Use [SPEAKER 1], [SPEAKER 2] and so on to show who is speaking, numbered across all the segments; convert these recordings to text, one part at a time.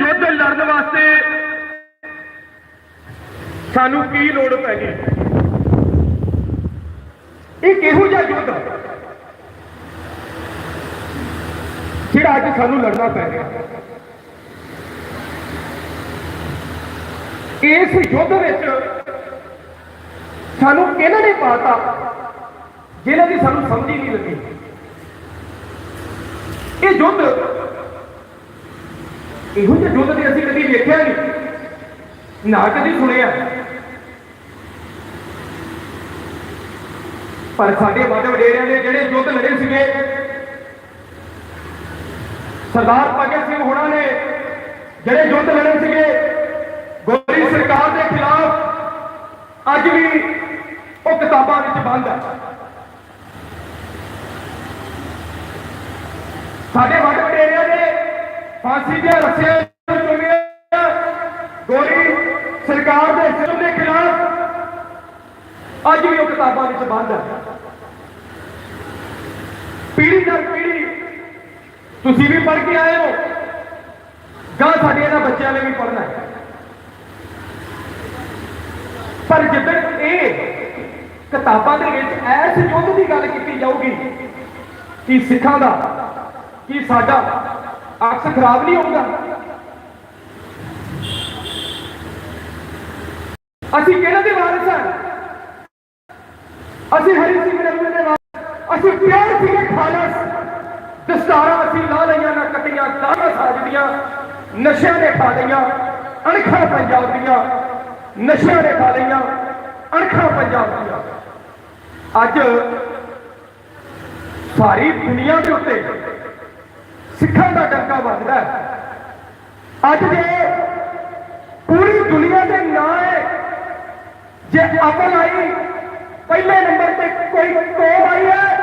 [SPEAKER 1] ਯੁੱਧ ਲੜਨ ਵਾਸਤੇ ਸਾਨੂੰ ਕੀ ਲੋੜ ਪੈ ਗਈ ਇਹ ਕਿਹੋ ਜਿਹਾ ਯੁੱਧ ਜਿਹੜਾ ਅੱਜ ਸਾਨੂੰ ਲੜਨਾ ਪੈ ਗਿਆ ਇਸ ਯੁੱਧ ਵਿੱਚ ਸਾਨੂੰ ਕਿਹਨਾਂ ਨੇ ਪਾਤਾ ਜਿਹਨਾਂ ਦੀ ਸਾਨੂੰ ਸਮਝ ਹੀ ਨਹੀਂ ਲੱਗੀ। ਇਹ ਯੁੱਧ ਇਹੋ ਜਿਹੇ ਯੁੱਧ ਦੇ ਅਸੀਂ ਕਦੀ ਵੇਖਿਆ ਨਹੀਂ। ਨਾ ਕਦੀ ਸੁਣਿਆ। ਪਰ ਸਾਡੇ ਵੱਡ ਵਡੇਰਿਆਂ ਨੇ ਜਿਹੜੇ ਯੁੱਧ ਲੜੇ ਸੀਗੇ, ਸਰਦਾਰ ਭਗਤ ਸਿੰਘ ਹੋਣਾ ਨੇ ਜਿਹੜੇ ਯੁੱਧ ਲੜੇ ਸੀਗੇ, ਗੋਰੀ ਸਰਕਾਰ ਦੇ ਖਿਲਾਫ ਅੱਜ ਵੀ ਉਹ ਕਿਤਾਬਾਂ ਵਿੱਚ ਬੰਦ ਹੈ ਸਾਡੇ ਵੱਡ ਫਾਂਸੀ ਦੇ ਰੱਸੇ ਚੁੰਮੇ ਗੋਰੀ ਸਰਕਾਰ ਦੇ ਜ਼ੁਲਮ ਦੇ ਖਿਲਾਫ ਅੱਜ ਵੀ ਉਹ ਕਿਤਾਬਾਂ ਵਿੱਚ ਬੰਦ ਹੈ। ਪੀੜ੍ਹੀ ਦਰ ਪੀੜ੍ਹੀ ਤੁਸੀਂ ਵੀ ਪੜ੍ਹ ਕੇ ਆਏ ਹੋ। ਗਾਂ ਸਾਡੇ ਇਹਨਾਂ ਬੱਚਿਆਂ ਨੇ ਵੀ ਪੜ੍ਹਨਾ ਹੈ। ਪਰ ਜਿੱਦਣ ਇਹ ਕਿਤਾਬਾਂ ਦੇ ਵਿੱਚ ਐਸ ਯੁੱਧ ਦੀ ਗੱਲ ਕੀਤੀ ਜਾਊਗੀ, ਕਿ ਸਿੱਖਾਂ ਦਾ, ਕਿ ਸਾਡਾ ਅਕਸ ਖਰਾਬ ਨਹੀਂ ਹੋਊਗਾ। ਅਸੀਂ ਕਿਹਨਾਂ ਦੇ ਵਾਰਿਸ ਹਾਂ? ਅਸੀਂ ਹਰੀ ਸਿੰਘ ਨਲੂਏ ਦੇ ਵਾਰਿਸ ਅਸੀਂ ਪਿਆਰ ਸੀਗੇ ਖਾਲਸ। ਦਸਤਾਰਾਂ ਅਸੀਂ ਲਾ ਲਈਆਂ, ਨਾ ਕੱਟੀਆਂ, ਦਾਣਾ ਸਾਜਦੀਆਂ ਨਸ਼ਿਆਂ ਨੇ ਖਾ ਲਈਆਂ, ਅਣਖਾਂ ਪੰਜਾਬ ਦੀਆਂ। ਨਸ਼ਿਆਂ ਨੇ ਖਾ ਲਈਆਂ, ਅਣਖਾਂ ਪੰਜਾਬ ਦੀਆਂ। ਅੱਜ ਸਾਰੀ ਦੁਨੀਆ ਦੇ ਉੱਤੇ ਸਿੱਖਾਂ ਦਾ ਡੰਕਾ ਵੱਜਦਾ ਅੱਜ ਜੇ ਪੂਰੀ ਦੁਨੀਆ ਦੇ ਨਾਂ ਹੈ, ਜੇ ਅਮਲ ਆਈ, ਪਹਿਲੇ ਨੰਬਰ ਤੇ ਕੋਈ ਕੌਮ ਆਈ ਹੈ,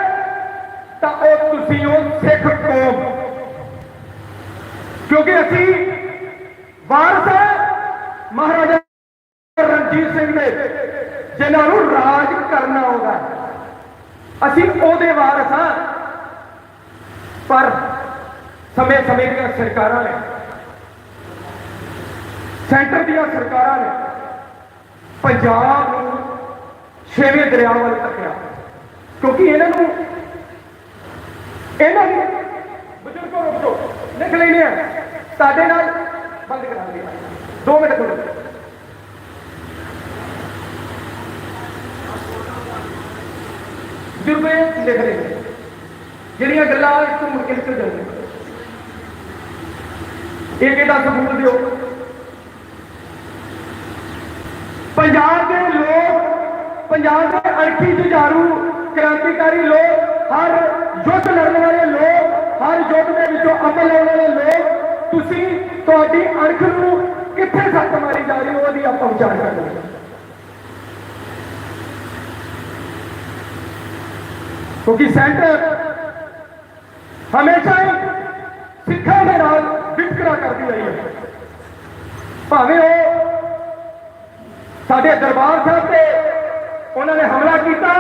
[SPEAKER 1] ਤਾਂ ਉਹ ਤੁਸੀਂ ਹੋ ਸਿੱਖ ਕੌਮ। ਕਿਉਂਕਿ ਅਸੀਂ ਵਾਰਸ ਹੈ ਮਹਾਰਾਜਾ ਰਣਜੀਤ ਸਿੰਘ ਦੇ, ਜਿਨ੍ਹਾਂ ਨੂੰ ਰਾਜ ਕਰਨਾ ਆਉਂਦਾ ਅਸੀਂ ਉਹਦੇ ਵਾਰਸ ਹਾਂ। ਪਰ ਸਮੇਂ ਸਮੇਂ ਦੀਆਂ ਸਰਕਾਰਾਂ ਨੇ, ਸੈਂਟਰ ਦੀਆਂ ਸਰਕਾਰਾਂ ਨੇ ਪੰਜਾਬ ਨੂੰ ਛੇਵੇਂ ਦਰਿਆ ਵੱਲ ਧੱਕਿਆ। ਕਿਉਂਕਿ ਇਹਨਾਂ ਨੂੰ, ਇਹਨਾਂ ਨੇ ਬਜ਼ੁਰਗੋ ਰੁਕ, ਲਿਖ ਲੈਣੇ ਆ। ਸਾਡੇ ਨਾਲ ਬੰਦ ਕਰਾ ਲਿਆ 2 ਮਿੰਟ ਖੜੋ ਜੁਰਬੇ ਲਿਖ ਲੈਣੇ ਜਿਹੜੀਆਂ ਗੱਲਾਂ ਇੱਥੋਂ ਤੋਂ ਕੇ ਨਿਕਲ ਜਾਂਦੀਆਂ। ਇਹ ਕਿਹਦਾ ਸਬੂਤ ਦਿਓ। ਪੰਜਾਬ ਦੇ ਲੋਕ, ਪੰਜਾਬ ਦੇ ਅਣਖੀ ਜੁਝਾਰੂ ਕ੍ਰਾਂਤੀਕਾਰੀ ਲੋਕ, ਹਰ ਯੁੱਧ ਲੜਨ ਵਾਲੇ ਲੋਕ, ਹਰ ਯੁੱਧ ਦੇ ਵਿੱਚੋਂ ਅਮਲ ਲੈਣ ਵਾਲੇ ਲੋਕ, ਤੁਸੀਂ ਤੁਹਾਡੀ ਅਣਖ ਨੂੰ ਕਿੱਥੇ ਸੱਟ ਮਾਰੀ ਜਾ ਰਹੀ ਉਹਦੀ ਆਪਾਂ ਵਿਚਾਰ ਕਰਦੇ ਕਿਉਂਕਿ ਸੈਂਟਰ ਹਮੇਸ਼ਾ ਹੀ ਕਰਦੀ ਰਹੀ ਹੈ। ਭਾਵੇਂ ਉਹ ਸਾਡੇ ਦਰਬਾਰ ਸਾਹਿਬ ਤੇ ਉਹਨਾਂ ਨੇ ਹਮਲਾ ਕੀਤਾ